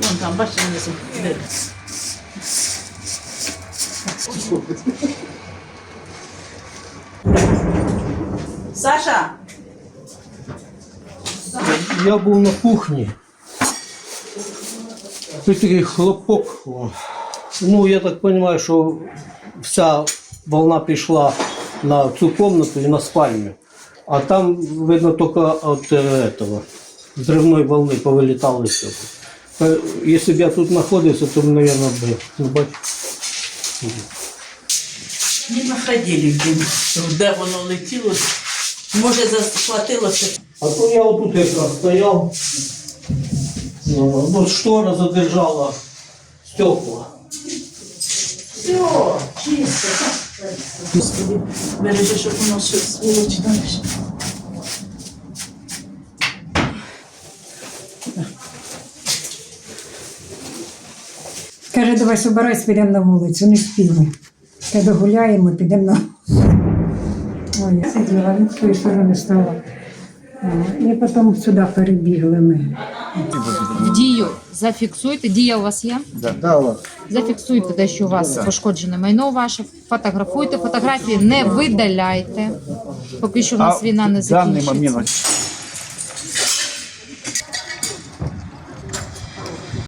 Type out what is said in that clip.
Вон там, бачите, внизу. Саша! Я був на кухні. Тут такий хлопок. о. Ну, я так розумію, що вся волна пішла на цю кімнату і на спальню. А там, видно, тільки від е, этого, взривної волни повилітали все. Е, Якщо б я тут знаходився, то, мабуть, би, ну, Не находили, де, воно летіло. Може, захватилося. А то я отут якраз стояв. Ну, ну, штора задержала стекла. Все, чисто. Господи, бережи, щоб воно все сволочь далі. Каже, давай собирайся, підемо на вулицю, не спіли. Тебе гуляємо, підемо на Ой, я сиділа, він з тої сторони стала. О, І потім сюди перебігли ми. В дію зафіксуйте. Дія у вас є? Да. Зафіксуйте те, що у вас пошкоджене майно ваше. Фотографуйте. Фотографії не видаляйте. Поки що в нас А війна не в даний закінчиться. момент